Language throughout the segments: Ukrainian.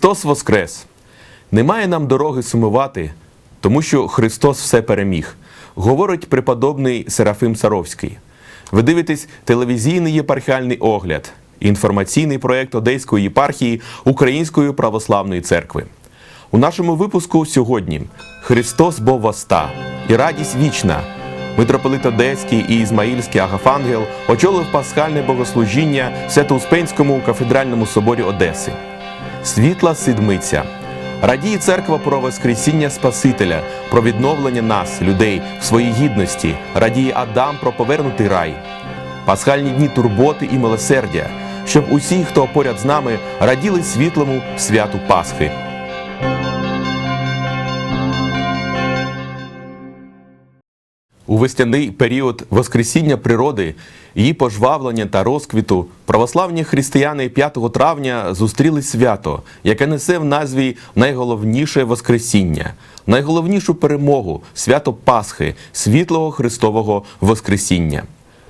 Христос Воскрес! Немає нам дороги сумувати, тому що Христос все переміг, говорить преподобний Серафим Саровський. Ви дивитесь телевізійний єпархіальний огляд, інформаційний проєкт Одеської єпархії Української православної церкви. У нашому випуску сьогодні Христос бо воста і радість вічна. Митрополит Одеський і Ізмаїльський Агафангел очолив пасхальне богослужіння в Свято-Успенському кафедральному соборі Одеси. Світла сидмиця. Радіє церква про Воскресіння Спасителя, про відновлення нас, людей, в своїй гідності. Радіє Адам про повернутий рай. Пасхальні дні турботи і милосердя, щоб усі, хто поряд з нами, раділи світлому святу Пасхи. У весняний період Воскресіння природи, її пожвавлення та розквіту православні християни 5 травня зустріли свято, яке несе в назві найголовніше Воскресіння, найголовнішу перемогу свято Пасхи, світлого Христового Воскресіння.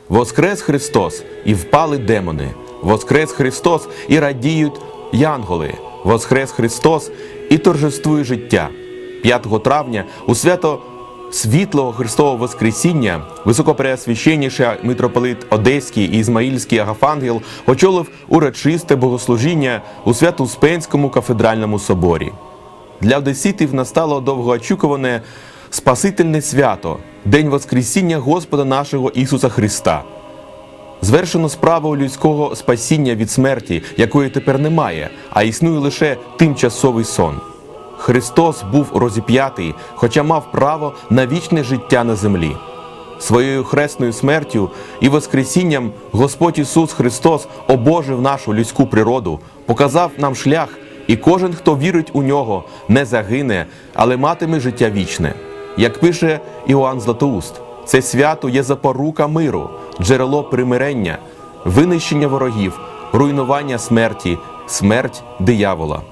Воскрес Христос і впали демони. Воскрес Христос і радіють янголи. Воскрес Христос і торжествує життя. 5 травня у свято Світлого Христового Воскресіння високопреосвященніший митрополит Одеський і Ізмаїльський Агафангел очолив урочисте богослужіння у Свято-Успенському кафедральному соборі. Для одеситів настало довгоочікуване Спасительне свято, День Воскресіння Господа нашого Ісуса Христа. Звершено справу людського спасіння від смерті, якої тепер немає, а існує лише тимчасовий сон. Христос був розіп'ятий, хоча мав право на вічне життя на землі. Своєю хресною смертю і Воскресінням Господь Ісус Христос обожив нашу людську природу, показав нам шлях, і кожен, хто вірить у нього, не загине, але матиме життя вічне. Як пише Іоанн Златоуст, це свято є запорука миру, джерело примирення, винищення ворогів, руйнування смерті, смерть диявола.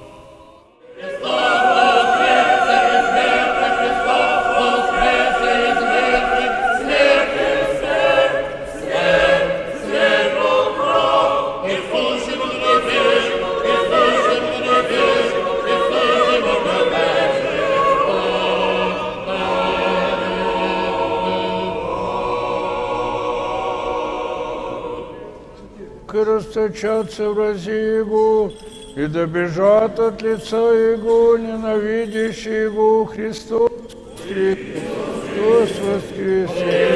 Расточаться в России Его, и добежат от лица Его ненавидящие Его Христос. Христос воскресе!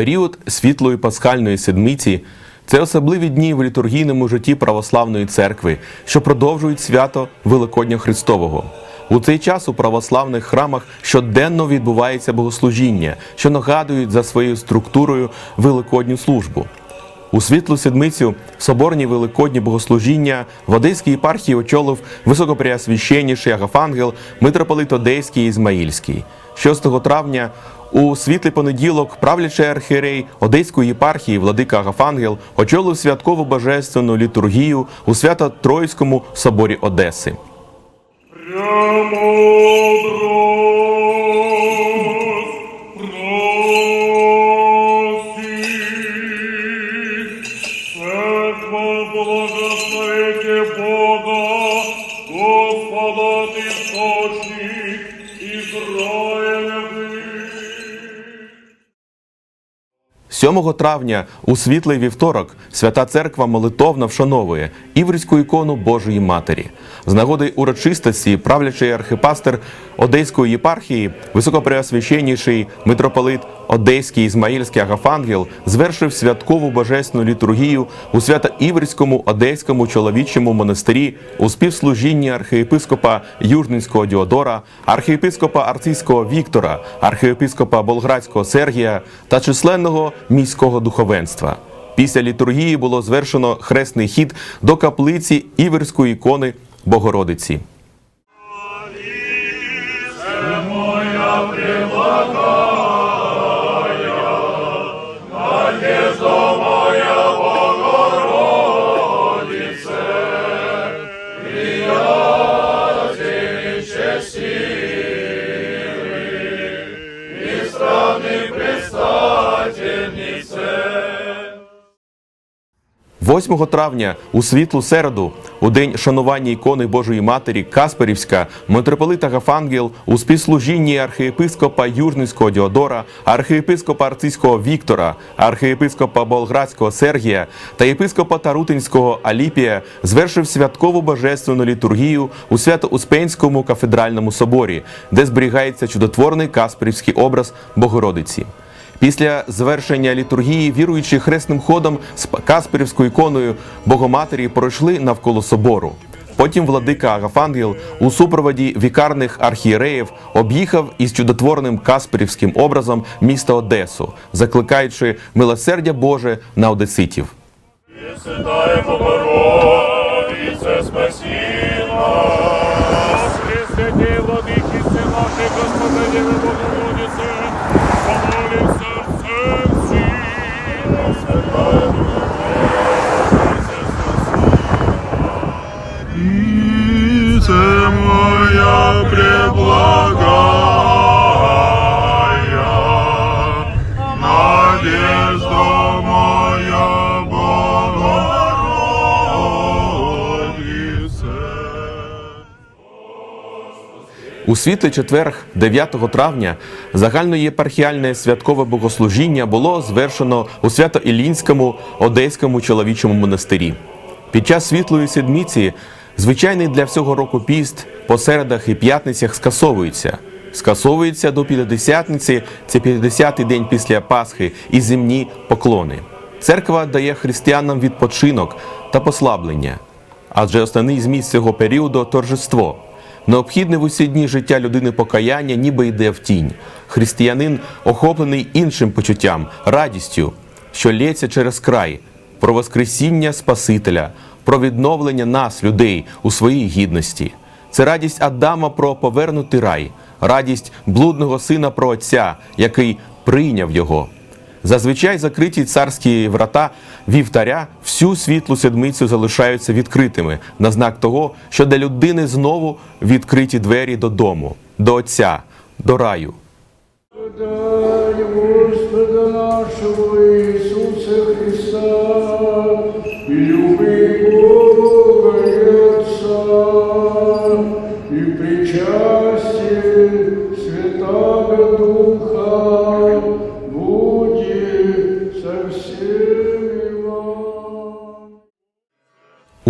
Період світлої пасхальної седмиці це особливі дні в літургійному житті православної церкви, що продовжують свято Великодня Христового. У цей час у православних храмах щоденно відбувається богослужіння, що нагадують за своєю структурою великодню службу. У світлу седмицю соборні великодні богослужіння в Одеській єпархії очолив високопреосвященніший Агафангел, митрополит Одеський Ізмаїльський. 6 травня у світлий понеділок правлячий архієрей Одеської єпархії Владика Агафангел очолив святкову божественну літургію у Свято-Тройському соборі Одеси. Церква благословите Бога, 7 травня у світлий вівторок Свята Церква молитовно вшановує Іврську ікону Божої Матері. З нагоди урочистості правлячий архипастер Одеської єпархії, високопреосвященніший митрополит Одеський Ізмаїльський Агафангел звершив святкову божественну літургію у Свято-Іврському Одеському чоловічому монастирі у співслужінні архієпископа Южненського Діодора, архієпископа Арцизького Віктора, архієпископа Болградського Сергія та численного міського духовенства. Після літургії було звершено хресний хід до каплиці Іверської ікони Богородиці. 8 травня у світлу середу, у день шанування ікони Божої Матері Касперівська, митрополита Гафангел у співслужінні архієпископа Южницького Діодора, архієпископа Арцизького Віктора, архієпископа Болградського Сергія та єпископа Тарутинського Аліпія звершив святкову божественну літургію у Свято-Успенському кафедральному соборі, де зберігається чудотворний Касперівський образ Богородиці. Після завершення літургії віруючі хресним ходом з Касперівською іконою Богоматері пройшли навколо собору. Потім владика Агафангел у супроводі вікарних архієреїв об'їхав із чудотворним Касперівським образом міста Одесу, закликаючи милосердя Боже на одеситів. У світлий четверг, 9 травня, загальноєпархіальне святкове богослужіння було звершено у Свято-Ілінському Одеському чоловічому монастирі. Під час світлої седмиці звичайний для всього року піст по середах і п'ятницях скасовується. Скасовується до П'ятдесятниці, це 50-й день після Пасхи, і земні поклони. Церква дає християнам відпочинок та послаблення, адже основний зміст цього періоду торжество. Необхідне в усі дні життя людини покаяння ніби йде в тінь. Християнин охоплений іншим почуттям, радістю, що лється через край, про воскресіння Спасителя, про відновлення нас, людей, у своїй гідності. Це радість Адама про повернутий рай, радість блудного сина про Отця, який прийняв його. Зазвичай закриті царські врата вівтаря всю світлу седмицю залишаються відкритими на знак того, що для людини знову відкриті двері додому, до Отця, до раю. Господа нашего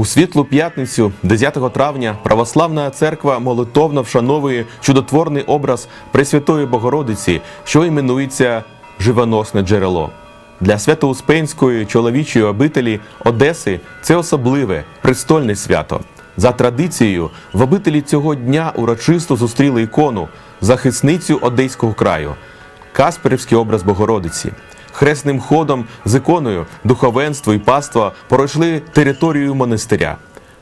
У світлу п'ятницю, 10 травня, православна церква молитовно вшановує чудотворний образ Пресвятої Богородиці, що іменується живоносне джерело. Для Свято-Успенської чоловічої обителі Одеси це особливе престольне свято. За традицією, в обителі цього дня урочисто зустріли ікону, захисницю Одеського краю, Касперівський образ Богородиці. Хресним ходом з іконою духовенство і паства пройшли територію монастиря.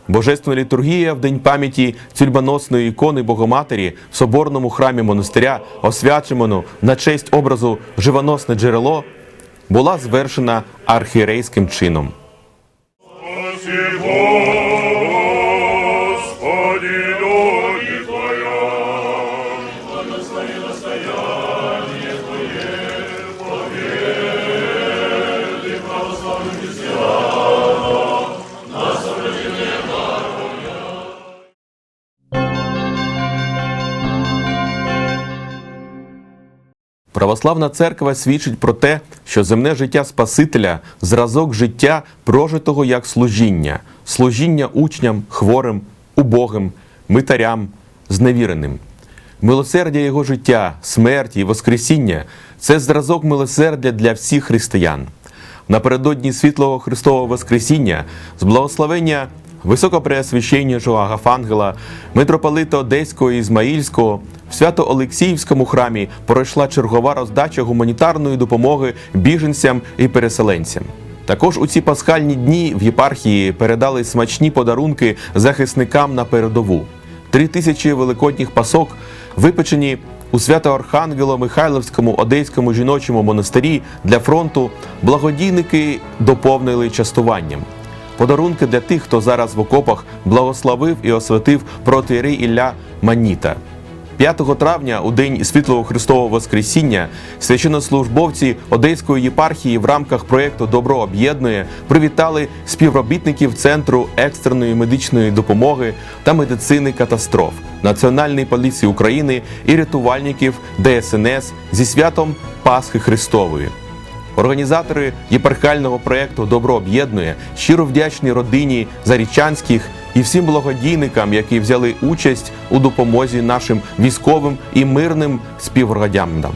Божественна літургія в день пам'яті цюльбоносної ікони Богоматері в соборному храмі монастиря, освячену на честь образу живоносне джерело, була звершена архієрейським чином. Православна церква свідчить про те, що земне життя Спасителя зразок життя, прожитого як служіння, служіння учням, хворим, убогим, митарям, зневіреним. Милосердя його життя, смерті і Воскресіння це зразок милосердя для всіх християн. Напередодні світлого Христового Воскресіння з благословення Високопреосвященнішого Агафангела, митрополита Одеського і Ізмаїльського в Свято-Олексіївському храмі пройшла чергова роздача гуманітарної допомоги біженцям і переселенцям. Також у ці пасхальні дні в єпархії передали смачні подарунки захисникам на передову. Три тисячі великодніх пасок випечені у Свято-Архангело-Михайловському Одеському жіночому монастирі для фронту благодійники доповнили частуванням. Подарунки для тих, хто зараз в окопах благословив і освятив протиєрей Ілля Маніта. 5 травня, у день світлого Христового Воскресіння, священнослужбовці Одеської єпархії в рамках проєкту Добро об'єднує привітали співробітників Центру екстреної медичної допомоги та медицини катастроф Національної поліції України і рятувальників ДСНС зі святом Пасхи Христової. Організатори єпархіального проєкту Добро об'єднує щиро вдячні родині Зарічанських і всім благодійникам, які взяли участь у допомозі нашим військовим і мирним співгромадянам.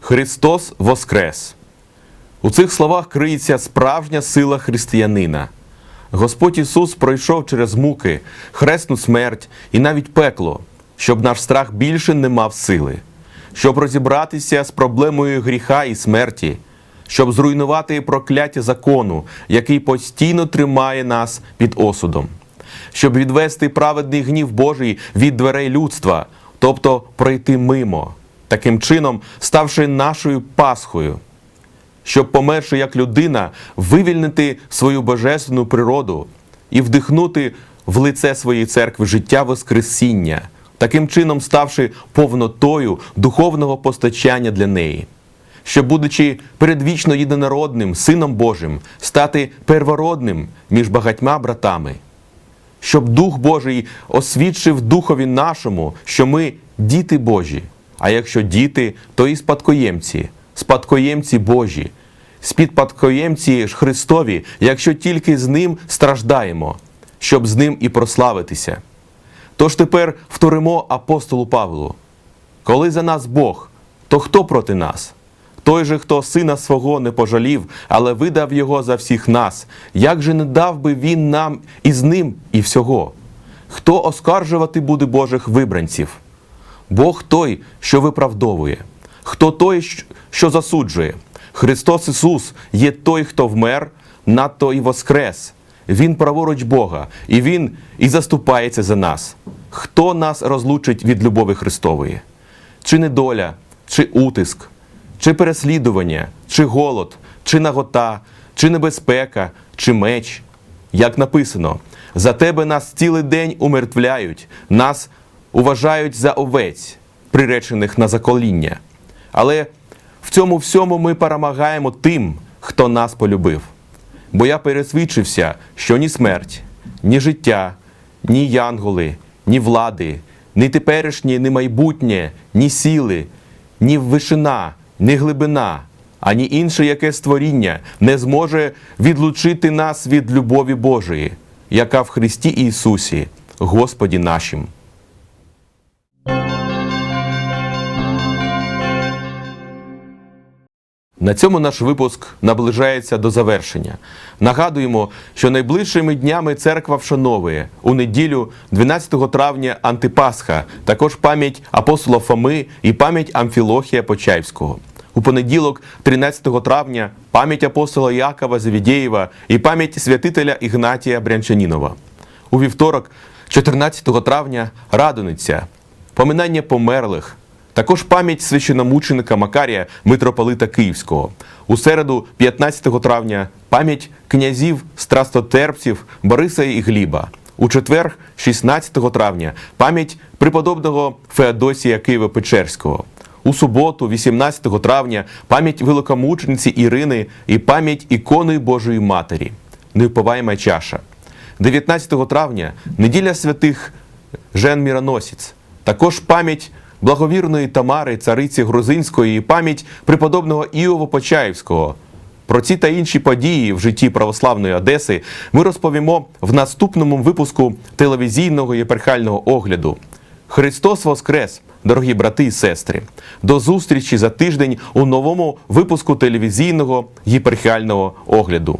Христос Воскрес! У цих словах криється справжня сила християнина. Господь Ісус пройшов через муки, хресну смерть і навіть пекло, щоб наш страх більше не мав сили, щоб розібратися з проблемою гріха і смерті, щоб зруйнувати прокляття закону, який постійно тримає нас під осудом, щоб відвести праведний гнів Божий від дверей людства, тобто пройти мимо, таким чином ставши нашою Пасхою щоб, померши як людина, вивільнити свою божественну природу і вдихнути в лице своєї церкви життя Воскресіння, таким чином ставши повнотою духовного постачання для неї, щоб, будучи передвічно єдинородним Сином Божим, стати первородним між багатьма братами, щоб Дух Божий освідчив Духові нашому, що ми діти Божі, а якщо діти, то і спадкоємці, спадкоємці Божі, спідпадкоємці Христові, якщо тільки з ним страждаємо, щоб з ним і прославитися. Тож тепер вторимо апостолу Павлу. Коли за нас Бог, то хто проти нас? Той же, хто сина свого не пожалів, але видав його за всіх нас, як же не дав би він нам і з ним і всього? Хто оскаржувати буде Божих вибранців? Бог той, що виправдовує, хто той, що засуджує. Христос Ісус є той, хто вмер, надто і воскрес. Він праворуч Бога, і Він і заступається за нас. Хто нас розлучить від любові Христової? Чи недоля, чи утиск, чи переслідування, чи голод, чи нагота, чи небезпека, чи меч? Як написано, за тебе нас цілий день умертвляють, нас уважають за овець, приречених на закоління. Але в цьому всьому ми перемагаємо тим, хто нас полюбив. Бо я пересвідчився, що ні смерть, ні життя, ні янголи, ні влади, ні теперішнє, ні майбутнє, ні сіли, ні вишина, ні глибина, ані інше яке створіння не зможе відлучити нас від любові Божої, яка в Христі Ісусі, Господі нашим. На цьому наш випуск наближається до завершення. Нагадуємо, що найближчими днями церква вшановує у неділю 12 травня Антипасха, також пам'ять апостола Фоми і пам'ять Амфілохія Почаївського. У понеділок, 13 травня, пам'ять апостола Якова Завідєєва і пам'ять святителя Ігнатія Брянчанінова. У вівторок, 14 травня, Радониця, поминання померлих, також пам'ять священомученика Макарія, митрополита Київського. У середу, 15 травня, пам'ять князів страстотерпців Бориса і Гліба. У четвер, 16 травня, пам'ять преподобного Феодосія Києво-Печерського. У суботу, 18 травня, пам'ять великомучениці Ірини і пам'ять ікони Божої Матері. Невпиваєма чаша. 19 травня неділя святих Жен Міроносіць. Також пам'ять благовірної Тамари, цариці Грузинської, і пам'ять преподобного Іова Почаївського. Про ці та інші події в житті православної Одеси ми розповімо в наступному випуску телевізійного єпархіального огляду. Христос Воскрес, дорогі брати і сестри! До зустрічі за тиждень у новому випуску телевізійного єпархіального огляду.